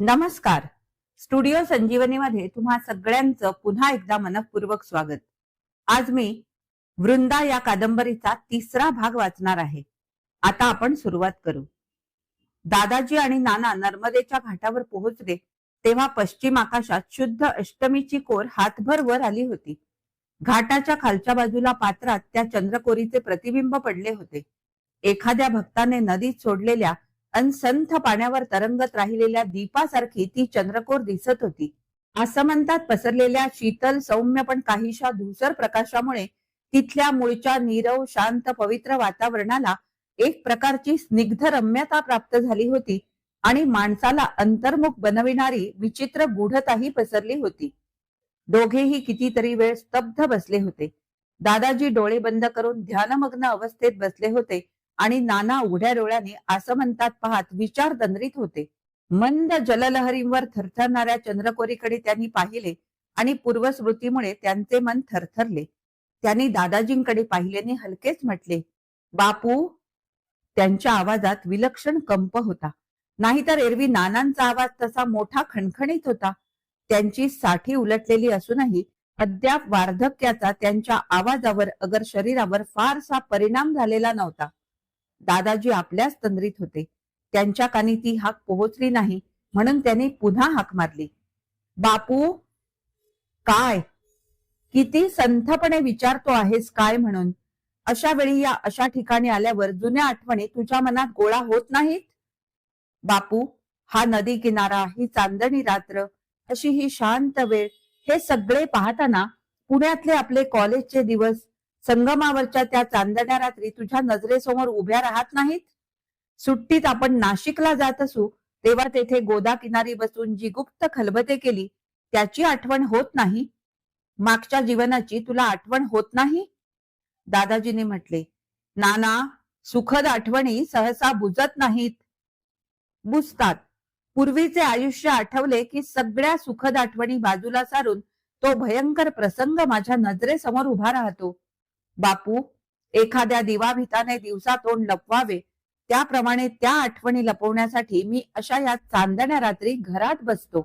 नमस्कार. स्टुडिओ संजीवनीमध्ये तुम्हा सगळ्यांचं पुन्हा एकदा मनपूर्वक स्वागत. आज मी वृंदा या कादंबरीचा तिसरा भाग वाचणार आहे. आता आपण सुरुवात करू. दादाजी आणि नाना नर्मदेच्या घाटावर पोहोचले तेव्हा पश्चिम आकाशात शुद्ध अष्टमीची कोर हातभर वर आली होती. घाटाच्या खालच्या बाजूला पात्रात त्या चंद्रकोरीचे प्रतिबिंब पडले होते. एखाद्या भक्ताने नदीत सोडलेल्या अनसंथ पाण्यावर तरंगत राहिलेल्या दीपासारखी ती चंद्रकोर दिसत होती. आसमंतात पसरलेल्या शीतल सौम्य पण काहीशा धुसर प्रकाशामुळे तिथल्या मूळच्या नीरव शांत पवित्र वातावरणाला एक प्रकारची स्निग्ध रम्यता प्राप्त झाली होती आणि माणसाला अंतर्मुख बनविणारी विचित्र गूढताही पसरली होती. दोघेही कितीतरी वेळ स्तब्ध बसले होते. दादाजी डोळे बंद करून ध्यानमग्न अवस्थेत बसले होते. आणि नाना उघड्या डोळ्याने आसमंतात पाहत विचार दंद्रित होते. मंद जललहरींवर थरथरणाऱ्या चंद्रकोरीकडे त्यांनी पाहिले आणि पूर्वस्मृतीमुळे त्यांचे मन थरथरले. त्यांनी दादाजींकडे पाहिल्याने हलकेच म्हटले बापू त्यांच्या आवाजात विलक्षण कंप होता. नाहीतर एरवी नानांचा आवाज तसा मोठा खणखणीत होता. त्यांची साठी उलटलेली असूनही अद्याप वार्धक्याचा त्यांच्या आवाजावर अगर शरीरावर फारसा परिणाम झालेला नव्हता. दादाजी आपल्याच तंद्रीत होते. त्यांच्या कानी ती हाक पोहोचली नाही म्हणून त्यांनी पुन्हा हाक मारली. बापू काय? किती संथपणे विचारतो आहेस काय म्हणून? अशा वेळी या अशा ठिकाणी आल्यावर जुन्या आठवणी तुझ्या मनात गोळा होत नाहीत? बापू हा नदी किनारा ही चांदणी रात्र अशी ही शांत वेळ हे सगळे पाहताना पुण्यातले आपले कॉलेजचे दिवस संगमावरच्या त्या चांदण्या रात्री तुझ्या नजरेसमोर उभ्या राहत नाहीत? सुट्टीत आपण नाशिकला जात असू तेव्हा तेथे गोदा किनारी बसून जी गुप्त खलबते केली त्याची आठवण होत नाही? मागच्या जीवनाची तुला आठवण होत नाही? दादाजीने म्हटले नाना सुखद आठवणी सहसा बुजत नाहीत. बुजतात. पूर्वीचे आयुष्य आठवले की सगळ्या सुखद आठवणी बाजूला सारून तो भयंकर प्रसंग माझ्या नजरेसमोर उभा राहतो. बापू एखाद्या दिवाभिताने दिवसा तोंड लपवावे त्याप्रमाणे त्या आठवणी लपवण्यासाठी मी अशा या चांदण्या रात्री घरात बसतो.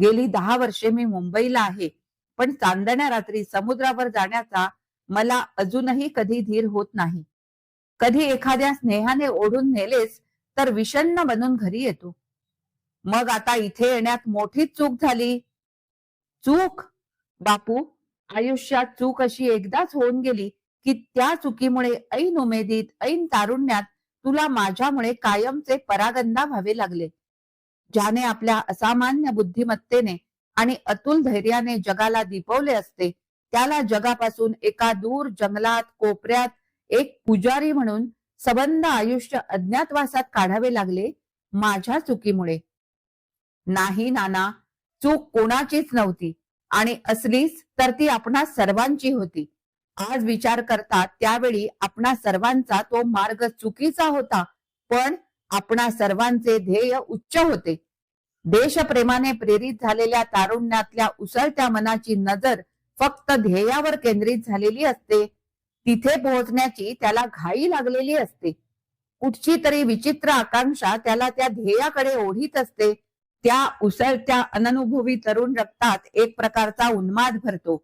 गेली दहा वर्षे मी मुंबईला आहे पण चांदण्या रात्री समुद्रावर जाण्याचा मला अजूनही कधी धीर होत नाही. कधी एखाद्या स्नेहाने ओढून नेलेस तर विषण्ण बनून घरी येतो. मग आता इथे येण्यात मोठीच चूक झाली. चूक? बापू आयुष्यात चूक अशी एकदाच होऊन गेली की त्या चुकीमुळे ऐन उमेदीत ऐन तारुण्यात तुला माझ्यामुळे कायमचे परागंदा व्हावे लागले. ज्याने आपल्या असामान्य बुद्धिमत्तेने आणि अतुल धैर्याने जगाला दिपवले असते त्याला जगापासून एका दूर जंगलात कोपऱ्यात एक पुजारी म्हणून सबंध आयुष्य अज्ञातवासात काढावे लागले माझ्या चुकीमुळे. नाही नाना चूक कोणाचीच नव्हती. आणि असलीच तर ती आपणा सर्वांची होती. आज विचार करता त्यावेळी आपणा सर्वांचा तो मार्ग चुकीचा होता पण आपणा सर्वांचे ध्येय उच्च होते. देशप्रेमाने प्रेरित झालेल्या तारुण्यातल्या उसळत्या मनाची नजर फक्त ध्येयावर केंद्रित झालेली असते. तिथे पोहोचण्याची त्याला घाई लागलेली असते. कुठची तरी विचित्र आकांक्षा त्याला त्या ध्येयाकडे ओढीत असते. त्या उसळत्या अननुभवी तरुण रक्तात एक प्रकारचा उन्माद भरतो.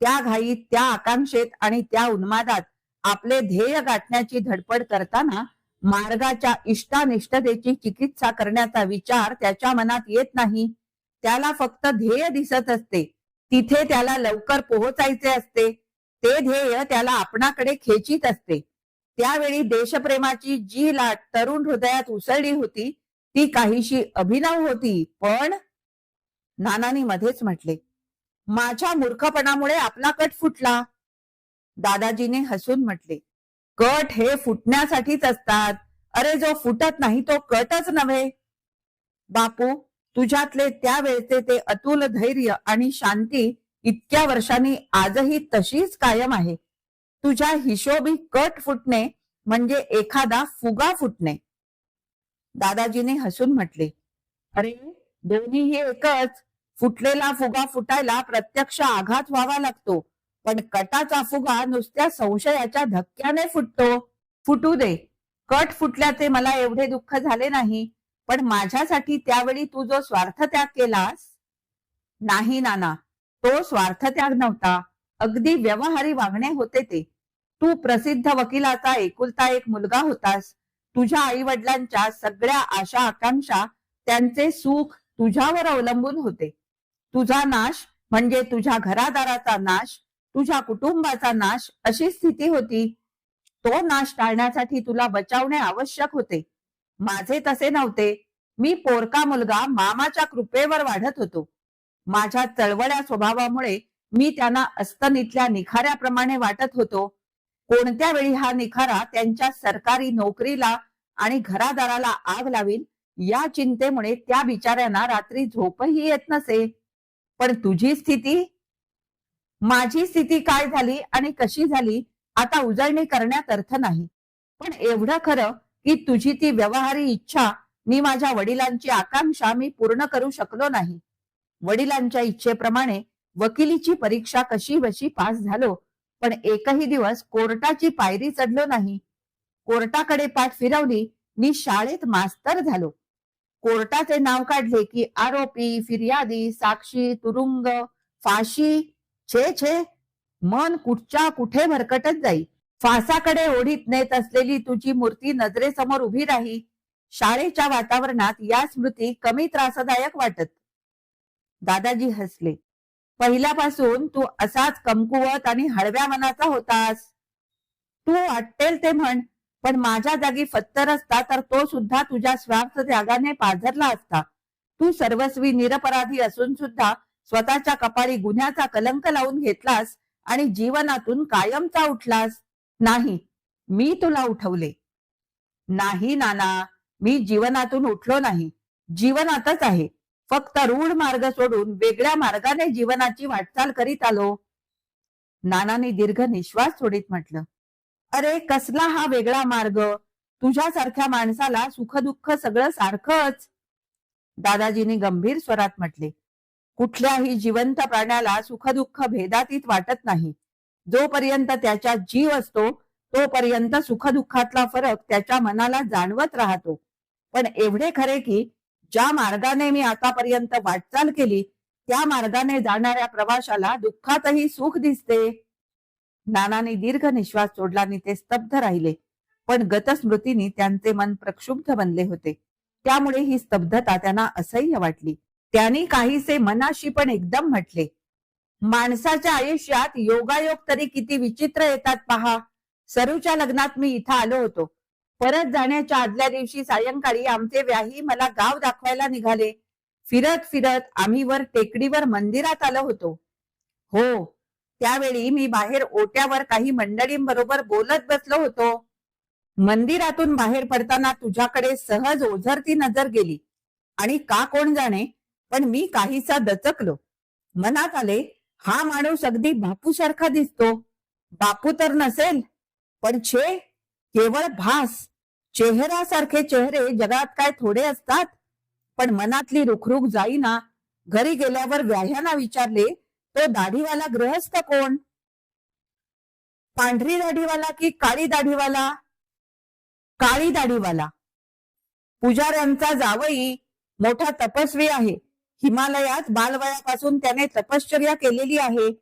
त्या घाईत त्या आकांक्षेत आणि त्या उन्मादात आपले ध्येय गाठण्याची धडपड करताना मार्गाच्या इष्टानिष्टतेची चिकित्सा करण्याचा विचार त्याच्या मनात येत नाही. त्याला फक्त ध्येय दिसत असते. तिथे त्याला लवकर पोहोचायचे असते. ते ध्येय त्याला आपणाकडे खेचित असते. त्यावेळी देशप्रेमाची जी लाट तरुण हृदयात उसळली होती ती काहीशी अभिनव होती पण नानानी मध्येच म्हटले माझ्या मूर्खपणामुळे आपला कट फुटला. दादाजीने हसून म्हटले कट हे फुटण्यासाठीच असतात. अरे जो फुटत नाही तो कटच नव्हे. बापू तुझ्यातले त्यावेळचे ते अतुल धैर्य आणि शांती इतक्या वर्षांनी आजही तशीच कायम आहे. तुझ्या हिशोबी कट फुटणे म्हणजे एखादा फुगा फुटणे. दादाजीने हसून म्हटले अरे दोन्ही हे एकच. फुटलेला फुगा फुटायला प्रत्यक्ष आघात व्हावा लागतो पण कटाचा फुगा नुसत्या संशयाच्या धक्क्याने फुटतो. फुटू दे. कट फुटल्याचे मला एवढे दुःख झाले नाही पण माझ्यासाठी त्यावेळी तू जो स्वार्थ त्याग केलास नाही नाना. तो स्वार्थ त्याग नव्हता. अगदी व्यवहारी वागणे होते ते. तू प्रसिद्ध वकिलाचा एकुलता एक मुलगा होतास. तुझ्या आई वडिलांच्या सगळ्या आशा आकांक्षा त्यांचे सुख तुझ्यावर अवलंबून होते. तुझा नाश म्हणजे तुझ्या घरादाराचा नाश तुझ्या कुटुंबाचा नाश अशी स्थिती होती. तो नाश टाळण्यासाठी तुला बचावणे आवश्यक होते. माझे तसे नव्हते. मी पोरका मुलगा मामाच्या कृपेवर वाढत होतो. माझ्या चळवळ्या स्वभावामुळे मी त्यांना अस्तनीतल्या निखाऱ्याप्रमाणे वाटत होतो. कोणत्या वेळी हा निखारा त्यांच्या सरकारी नोकरीला आणि घरादाराला आग लावील? या चिंतेमुळे त्या बिचाऱ्यांना रात्री झोपही येत नसे. पण तुझी स्थिती? माझी स्थिती काय झाली आणि कशी झाली? आता उजळणी करण्यात अर्थ नाही. पण एवढं खरं की तुझी ती व्यवहारी इच्छा मी माझ्या वडिलांची आकांक्षा मी पूर्ण करू शकलो नाही. वडिलांच्या इच्छेप्रमाणे वकिलीची परीक्षा कशी बशी पास झालो? पण एकही दिवस कोर्टाची पायरी चढलो नाही. कोर्टाकडे पाठ फिरवली मी शाळेत मास्तर झालो. कोर्टाचे नाव काढले की आरोपी फिर्यादी साक्षी तुरुंग फाशी छे छे. मन कुठच्या कुठे भरकटत जाई. फासाकडे ओढीत नेत असलेली तुझी मूर्ती नजरेसमोर उभी राही. शाळेच्या वातावरणात या स्मृती कमी त्रासदायक वाटत. दादाजी हसले. पहिल्यापासून तू असाच कमकुवत आणि हळव्या मनाचा होतास. तू वाटेल ते म्हण पण माझ्या जागी फत्तर असता तर तो सुद्धा तुझ्या स्वार्थ त्यागाने पाझरला असता. तू सर्वस्वी निरपराधी असून सुद्धा स्वतःच्या कपाळी गुन्ह्याचा कलंक लावून घेतलास आणि जीवनातून कायमचा उठलास. नाही मी तुला उठवले. नाही नाना मी जीवनातून उठलो नाही. जीवनातच आहे. फक्त रूढ मार्ग सोडून वेगळ्या मार्गाने जीवनाची वाटचाल करीत आलो. नानाने दीर्घ निश्वास सोडित म्हटलं अरे कसला हा वेगळा मार्ग? तुझ्यासारख्या माणसाला सुखदुःख सगळं सारखंच. दादाजींनी गंभीर स्वरात म्हटले कुठल्याही जिवंत प्राण्याला सुखदुःख भेदातीत वाटत नाही. जोपर्यंत त्याच्या जीव असतो तोपर्यंत सुखदुःखातला फरक त्याच्या मनाला जाणवत राहतो. पण एवढे खरे की ज्या मार्गाने मी आतापर्यंत वाटचाल केली त्या मार्गाने जाणाऱ्या प्रवाशाला दुःखातही सुख दिसते. नानाने दीर्घ निश्वास सोडला आणि ते स्तब्ध राहिले. पण गतस्मृतीने त्यांचे मन प्रक्षुब्ध बनले होते. त्यामुळे ही स्तब्धता त्यांना असह्य वाटली. त्यांनी काहीसे मनाशी पण एकदम म्हटले. माणसाच्या आयुष्यात योगायोग तरी किती विचित्र येतात पहा. सरूच्या लग्नात मी इथं आलो होतो. परत जाण्याच्या आदल्या दिवशी सायंकाळी आमचे व्याही मला गाव दाखवायला निघाले. फिरत फिरत आम्ही वर टेकडीवर मंदिरात आलो होतो. हो त्यावेळी मी बाहेर ओट्यावर काही मंडळींबरोबर बोलत बसलो होतो. मंदिरातून बाहेर पडताना तुझ्याकडे सहज ओझरती नजर गेली. आणि का कोण जाणे पण मी काहीसा दचकलो. मनात आले हा माणूस अगदी बापूसारखा दिसतो. बापू तर नसेल पण छे केवळ भास. चेहऱ्यासारखे चेहरे जगात काय थोडे असतात? पण मनातली रुखरुख जाईना. घरी गेल्यावर व्याह्यांना विचारले तो दाढीवाला गृहस्थ कोण? पांढरी दाढीवाला की काळी दाढीवाला? काळी दाढीवाला. पुजाऱ्यांचा जावई. मोठा तपस्वी आहे. हिमालयात बालवयापासून त्याने तपश्चर्या केलेली आहे.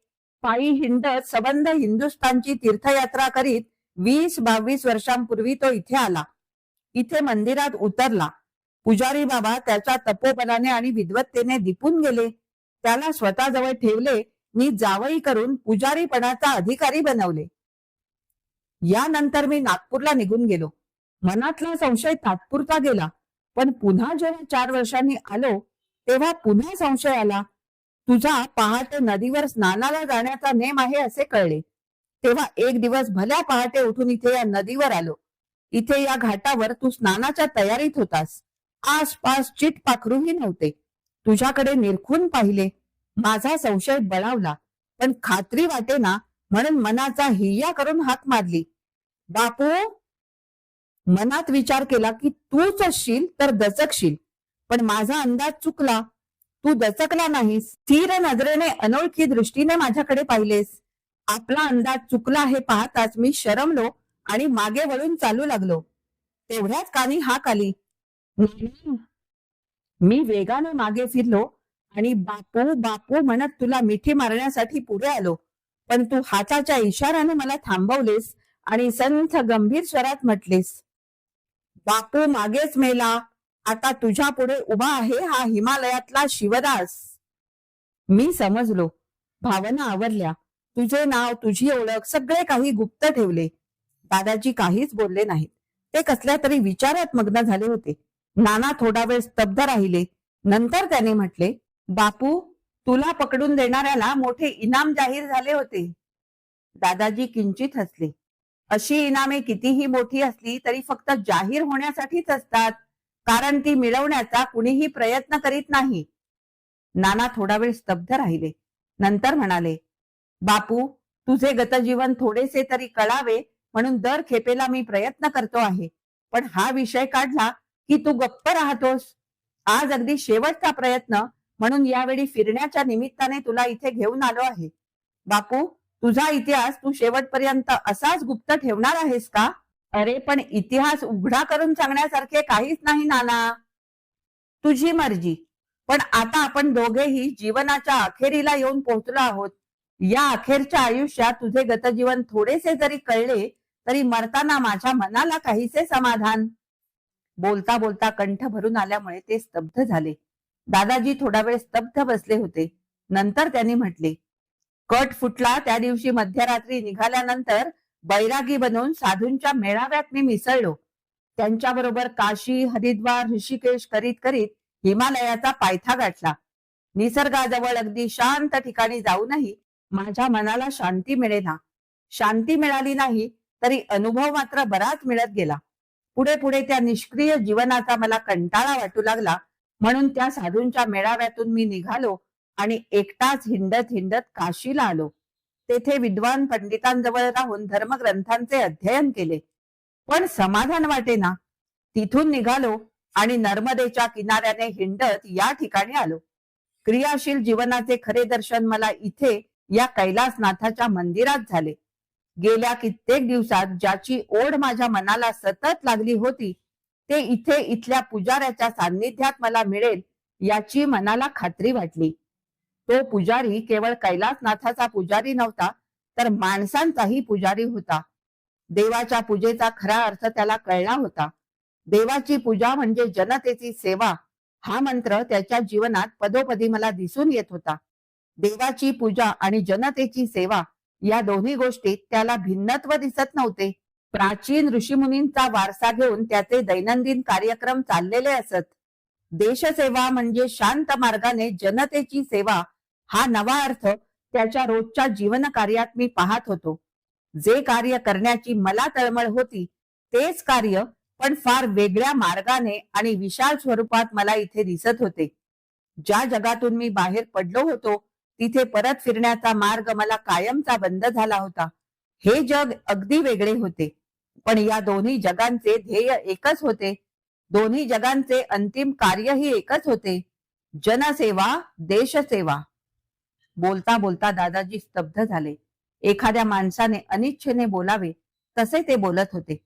पायी हिंडत सबंध हिंदुस्थानची तीर्थयात्रा करीत वीस बावीस वर्षांपूर्वी तो इथे आला. इथे मंदिरात उतरला. पुजारी बाबा त्याच्या तपोबलाने आणि विद्वत्तेने दिपून गेले. त्याला स्वतःजवळ ठेवले. मी जावई करून पुजारीपणाचा अधिकारी बनवले. यानंतर मी नागपूरला निघून गेलो. मनातला संशय तात्पुरता गेला. पण पुन्हा जेव्हा चार वर्षांनी आलो तेव्हा पुन्हा संशय आला. तुझा पहाटे नदीवर स्नानाला जाण्याचा नेम आहे असे कळले. तेव्हा एक दिवस भल्या पहाटे उठून इथे या नदीवर आलो. इथे या घाटावर तू स्नानाच्या तयारीत होतास. आसपास चिट पाखरूही नव्हते. तुझ्याकडे निरखून पाहिले. माझा संशय बळावला. पण खात्री वाटेना म्हणून मनाचा हिय्या करून हात मारली. बापू! मनात विचार केला की तूच असशील तर दचकशील. पण माझा अंदाज चुकला. तू दचकला नाहीस. स्थिर नजरेने अनोळखी दृष्टीने माझ्याकडे पाहिलेस. आपला अंदाज चुकला हे पाहताच मी शरमलो आणि मागे वळून चालू लागलो. तेवढ्याच कानी हाक आली. मी वेगाने मागे फिरलो आणि बापू बापू म्हणत तुला मिठी मारण्यासाठी पुढे आलो. पण तू हाताच्या इशाराने मला थांबवलेस आणि संथ गंभीर स्वरात म्हटलेस बापू मागेच मेला. आता तुझ्या पुढे उभा आहे हा हिमालयातला शिवदास. मी समजलो. भावना आवरल्या. तुझे नाव तुझी ओळख सगळे काही गुप्त ठेवले. दादाजी काहीच बोलले नाहीत. ते कसल्या तरी विचारात मग्न झाले होते. नाना थोडा वेळ स्तब्ध राहिले. नंतर त्याने म्हटले बापू तुला पकडून देणाऱ्याला मोठे इनाम जाहीर झाले होते. दादाजी किंचित हसले. अशी इनामे कितीही मोठी असली तरी फक्त जाहीर होण्यासाठीच असतात. कारण ती मिळवण्याचा कुणीही प्रयत्न करीत नाही. नाना थोडा वेळ स्तब्ध राहिले. नंतर म्हणाले बापू तुझे गतजीवन थोडेसे तरी कळावे म्हणून दर खेपेला मी प्रयत्न करतो आहे. पण हा विषय काढला की तू गप्प राहतोस. आज अगदी शेवटचा प्रयत्न म्हणून यावेळी फिरण्याच्या निमित्ताने तुला इथे घेऊन आलो आहे. बापू तुझा इतिहास तू शेवटपर्यंत असाच गुप्त ठेवणार आहेस का? अरे पण इतिहास उघडा करून सांगण्यासारखे काहीच नाही नाना. तुझी मर्जी. पण आता आपण दोघेही जीवनाच्या अखेरीला येऊन पोहोचलो आहोत. या अखेरच्या आयुष्यात तुझे गतजीवन थोडेसे जरी कळले तरी मरताना माझ्या मनाला काहीसे समाधान? बोलता बोलता कंठ भरून आल्यामुळे ते स्तब्ध झाले. दादाजी थोडा वेळ स्तब्ध बसले होते. नंतर त्यांनी म्हटले कट फुटला त्या दिवशी मध्यरात्री निघाल्यानंतर बैरागी बनवून साधूंच्या मेळाव्यात मी मिसळलो. त्यांच्याबरोबर काशी हरिद्वार ऋषिकेश करीत करीत हिमालयाचा पायथा गाठला. निसर्गाजवळ अगदी शांत ठिकाणी जाऊनही माझ्या मनाला शांती मिळेना शांती मिळाली नाही तरी अनुभव मात्र बराच मिळत गेला. पुढे पुढे त्या निष्क्रिय जीवनाचा मला कंटाळा वाटू लागला. म्हणून त्या साधूंच्या मेळाव्यातून मी निघालो आणि एकटाच हिंडत हिंडत काशीला आलो. तेथे विद्वान पंडितांजवळ राहून धर्मग्रंथांचे अध्ययन केले. पण समाधान वाटेना. तिथून निघालो आणि नर्मदेच्या किनाऱ्याने हिंडत या ठिकाणी आलो. क्रियाशील जीवनाचे खरे दर्शन मला इथे या कैलासनाथाच्या मंदिरात झाले. गेल्या कित्येक दिवसात ज्याची ओढ माझ्या मनाला सतत लागली होती ते इथे इथल्या पुजाऱ्याच्या सान्निध्यात मला मिळेल याची मनाला खात्री वाटली. तो पुजारी केवळ कैलासनाथाचा पुजारी नव्हता तर माणसांचाही पुजारी होता. देवाच्या पूजेचा खरा अर्थ त्याला कळला होता. देवाची पूजा म्हणजे जनतेची सेवा हा मंत्र त्याच्या जीवनात पदोपदी मला दिसून येत होता. देवाची पूजा आणि जनतेची सेवा या दोन्ही गोष्टीत त्याला भिन्नत्व दिसत नव्हते. प्राचीन ऋषीमुनींचा वारसा घेऊन त्याचे दैनंदिन कार्यक्रम चाललेले असत. देशसेवा म्हणजे शांत मार्गाने जनतेची सेवा हा नवा अर्थ त्याच्या रोजच्या जीवन कार्यात मी पाहत होतो. जे कार्य करण्याची मला तळमळ होती तेच कार्य पण फार वेगळ्या मार्गाने आणि विशाल स्वरूपात मला इथे दिसत होते. ज्या जगातून मी बाहेर पडलो होतो तिथे परत फिरण्याचा मार्ग मला कायमचा बंद झाला होता. हे जग अगदी वेगळे होते. पण या दोन्ही जगांचे ध्येय एकच होते. दोन्ही जगांचे अंतिम कार्यही एकच होते. जनसेवा देशसेवा. बोलता बोलता दादाजी स्तब्ध झाले. एखाद्या माणसाने अनिच्छेने बोलावे तसे ते बोलत होते.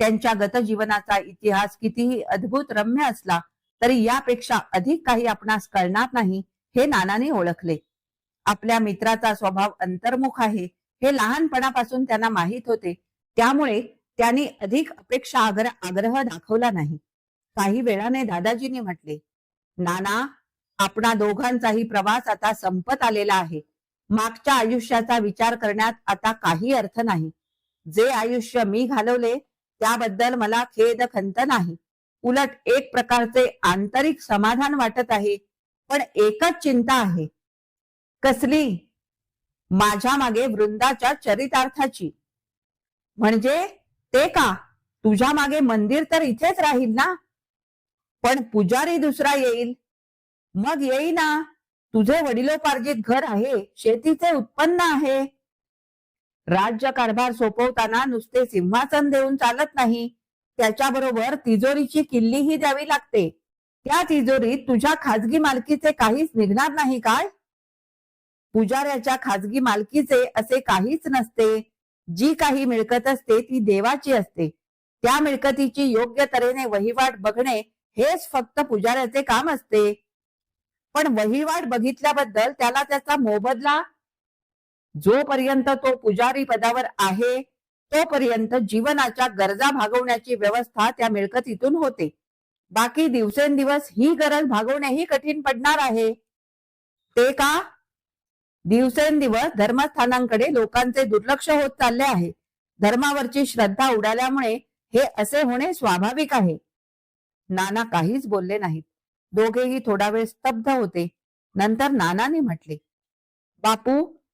त्यांच्या गतजीवनाचा इतिहास कितीही अद्भुत रम्य असला तरी यापेक्षा अधिक काही आपणास कळणार नाही हे नानाने ओळखले. आपल्या मित्राचा स्वभाव अंतर्मुख आहे हे लहानपणापासून त्यांना माहीत होते. त्यामुळे त्यांनी अधिक अपेक्षा आग्रह आग्रह दाखवला नाही. काही वेळाने दादाजींनी म्हटले नाना आपणा दोघांचाही प्रवास आता संपत आलेला आहे. मागच्या आयुष्याचा विचार करण्यात आता काही अर्थ नाही. जे आयुष्य मी घालवले त्याबद्दल मला खेद खंत नाही. उलट एक प्रकारचे आंतरिक समाधान वाटत आहे पण एकच चिंता आहे. कसली? माझ्या मागे वृंदाच्या चरितार्थाची. म्हणजे ते का? तुझ्या मागे मंदिर तर इथेच राहील ना? पण पुजारी दुसरा येईल. मग येईना. तुझे वडिलोपार्जित घर आहे. शेतीचे उत्पन्न आहे. राज्य कारभार सोपवताना नुसते सिंहासन देऊन चालत नाही. त्याच्याबरोबर तिजोरीची किल्लीही द्यावी लागते. त्या तिजोरीत तुझ्या खाजगी मालकीचे काहीच निघणार नाही काय? पुजाऱ्याच्या खाजगी मालकीचे असे काहीच नसते. जी काही मिळकत असते ती देवाची असते. त्या मिळकतीची योग्य तऱ्हेने वहिवाट बघणे हेच फक्त पुजाऱ्याचे काम असते. पण वहिवाट बघितल्याबद्दल त्याला त्याचा मोबदला जोपर्यंत तो पुजारी पदावर आहे तोपर्यंत जीवनाच्या गरजा भागवण्याची व्यवस्था त्या मिळकतीतून होते. बाकी दिवसेंदिवस ही गरज भागवणेही कठीण पडणार आहे. ते का? दिवसेंदिवस धर्मस्थानांकडे लोकांचे दुर्लक्ष होत चालले आहे. धर्मावरची श्रद्धा उडाल्यामुळे हे असे होणे स्वाभाविक आहे. नाना काहीच बोलले नाहीत. दोघेही थोडा वेळ स्तब्ध होते. नंतर नानाने म्हटले बापू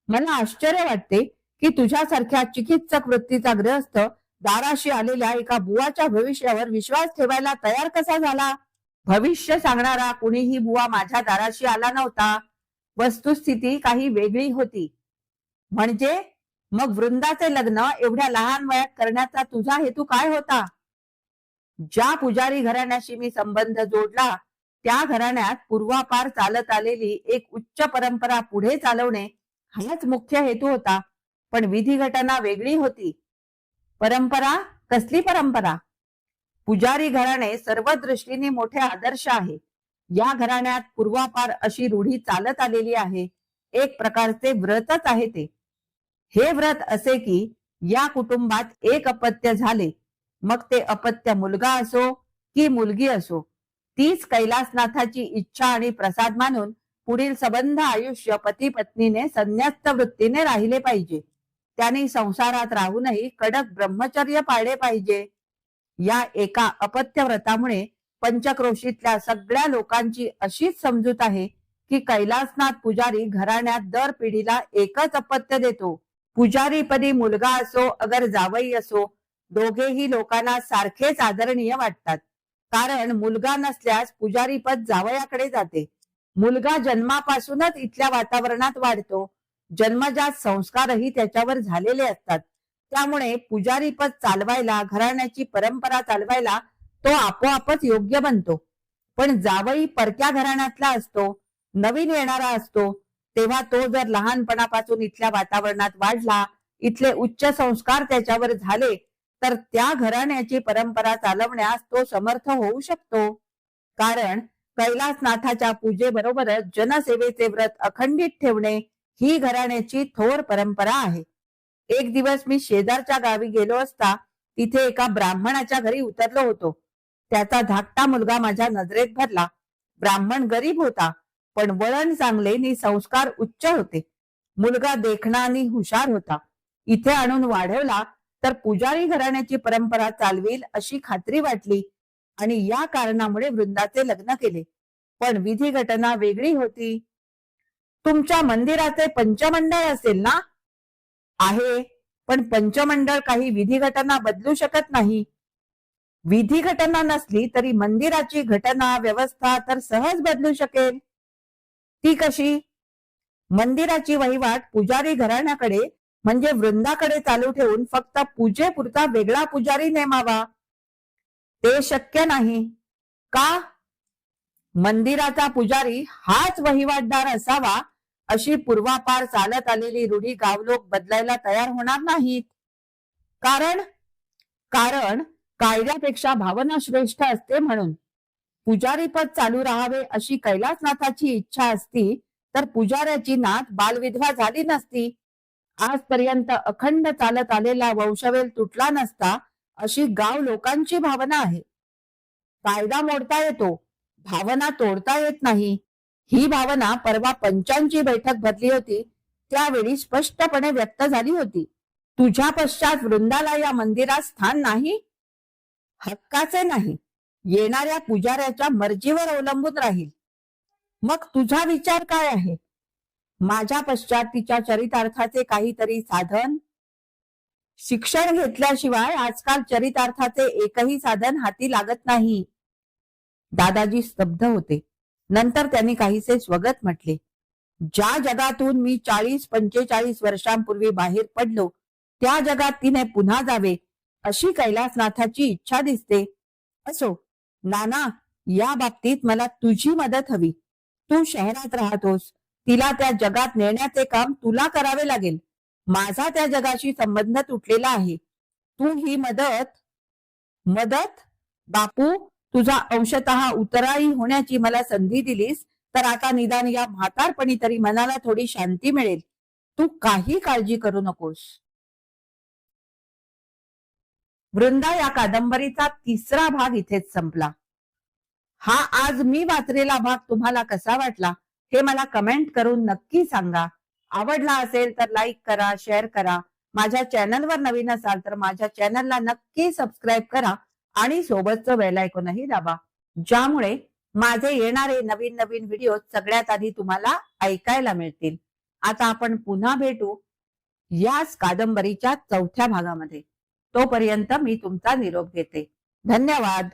मला आश्चर्य वाटते की तुझ्यासारख्या चिकित्सक वृत्तीचा ग्रस्त दाराशी आलेल्या एका बुवाच्या भविष्यावर विश्वास ठेवायला तयार कसा झाला? भविष्य सांगणारा कुणीही बुवा माझ्या दाराशी आला नव्हता. वस्तुस्थिती काही वेगळी होती. म्हणजे मग वृंदाचे लग्न एवढ्या लहान वयात करण्याचा तुझा हेतू काय होता? ज्या पुजारी घराण्याशी मी संबंध जोडला त्या घराण्यात पूर्वापार चालत आलेली एक उच्च परंपरा पुढे चालवणे हाच मुख्य हेतू होता. पण विधी घटना वेगळी होती. परंपरा कसली परंपरा? पुजारी घराणे सर्व दृष्टीने मोठे आदर्श आहे. या घराण्यात पूर्वापार अशी रूढी चालत आलेली आहे. एक प्रकारचे व्रतच आहे ते. हे व्रत असे की या कुटुंबात एक अपत्य झाले. मग ते अपत्य मुलगा असो की मुलगी असो. तीच कैलासनाथाची इच्छा आणि प्रसाद मानून पुढील संबंध आयुष्य पती पत्नीने संन्यास्त वृत्तीने राहिले पाहिजे. त्यांनी संसारात राहूनही कडक ब्रह्मचर्य पाळले पाहिजे. या एका अपत्य व्रतामुळे पंचक्रोशीतल्या सगळ्या लोकांची अशीच समजूत आहे की कैलासनाथ पुजारी घराण्यात दर पिढीला एकच अपत्य देतो. पुजारीपदी मुलगा असो अगर जावई असो दोघेही लोकांना सारखेच आदरणीय वाटतात. कारण मुलगा नसल्यास पुजारीपद जावयाकडे जाते. मुलगा जन्मापासूनच इथल्या वातावरणात वाढतो. जन्मजात संस्कारही त्याच्यावर झालेले असतात. त्यामुळे पुजारीपद चालवायला घराण्याची परंपरा चालवायला तो आपोआपच योग्य बनतो. पण जावई परक्या घराण्यातला असतो नवीन येणारा असतो तेव्हा तो जर लहानपणापासून इथल्या वातावरणात वाढला इथले उच्च संस्कार त्याच्यावर झाले तर त्या घराण्याची परंपरा चालवण्यास तो समर्थ होऊ शकतो. कारण कैलासनाथाच्या पूजेबरोबरच जनसेवेचे व्रत अखंडित ठेवणे ही घराण्याची थोर परंपरा आहे. एक दिवस मी शेजारच्या गावी गेलो असता तिथे एका ब्राह्मणाच्या घरी उतरलो होतो. त्याचा धाकटा मुलगा माझ्या नजरेत भरला ब्राह्मण गरीब होता पण वळण चांगले नि संस्कार उच्च होते. मुलगा देखणा आणि हुशार होता. इथे आणून वाढवला तर पुजारी घराण्याची परंपरा चालवेल अशी खात्री वाटली आणि या कारणामुळे वृंदाचे लग्न केले. पण विधी घटना वेगळी होती. तुमच्या मंदिराचे पंचमंडळ असेल ना? आहे पण पंचमंडळ काही विधी घटना बदलू शकत नाही. विधी घटना नसली तरी मंदिराची घटना व्यवस्था तर सहज बदलू शकेल. ती कशी? मंदिराची वहिवाट पुजारी घराण्याकडे म्हणजे वृंदाकडे चालू ठेवून फक्त पूजेपुरता वेगळा पुजारी नेमावा. ते शक्य नाही. का? मंदिराचा पुजारी हाच वहिवाटदार असावा अशी पूर्वापार चालत आलेली रूढी गावलोक बदलायला तयार होणार नाहीत. कारण? कारण कायद्यापेक्षा भावना श्रेष्ठ असते म्हणून. पुजारी पद चालू राहावे अशी कैलासनाथाची इच्छा असती तर पुजाऱ्याची नात बालविधवा झाली नसती. आजपर्यंत अखंड चालत आलेला वंशवेल तुटला नसता अशी गाव लोकांची भावना आहे. कायदा मोडता येतो भावना तोडता येत नाही. ही भावना परवा पंचांची बैठक भरली होती त्यावेळी स्पष्टपणे व्यक्त झाली होती. तुझ्या पश्चात वृंदाला या मंदिरात स्थान नाही? हक्काचे नाही. येणाऱ्या पुजाऱ्याच्या मर्जीवर अवलंबून राहील. मग तुझा विचार काय आहे? माझ्या पश्चात तिच्या चरितार्थाचे काहीतरी साधन? शिक्षण घेतल्याशिवाय आजकाल चरितार्थाचे एकही साधन हाती लागत नाही. दादाजी स्तब्ध होते. नंतर त्यांनी काहीसे स्वगत म्हटले. ज्या जगातून मी चाळीस पंचेचाळीस वर्षांपूर्वी बाहेर पडलो त्या जगात तिने पुन्हा जावे अशी कैलासनाथाची इच्छा दिसते. असो नाना या बाबतीत मला तुझी मदत हवी. तू शहरात राहतोस. तिला त्या जगात नेण्याचे काम तुला करावे लागेल. माझा त्या जगाशी संबंध तुटलेला आहे. तू ही मदत मदत? बापू तुझा अंशतः उतराई होण्याची मला संधी दिलीस तर आता निदान या म्हातारपणी तरी मनाला थोडी शांती मिळेल. तू काही काळजी करू नकोस. वृंदा या कादंबरीचा तिसरा भाग इथेच संपला. हा आज मी वाचलेला भाग तुम्हाला कसा वाटला हे मला कमेंट करून नक्की सांगा. आवडला असेल तर लाईक करा शेअर करा. माझ्या चॅनलवर नवीन असाल तर माझ्या चॅनलला नक्की सबस्क्राईब करा आणि सोबतचं बेलायकोनही दाबा. ज्यामुळे माझे येणारे नवीन नवीन व्हिडिओ सगळ्यात आधी तुम्हाला ऐकायला मिळतील. आता आपण पुन्हा भेटू याच कादंबरीच्या चौथ्या भागामध्ये. तोपर्यंत मी तुमचा निरोप घेते. धन्यवाद.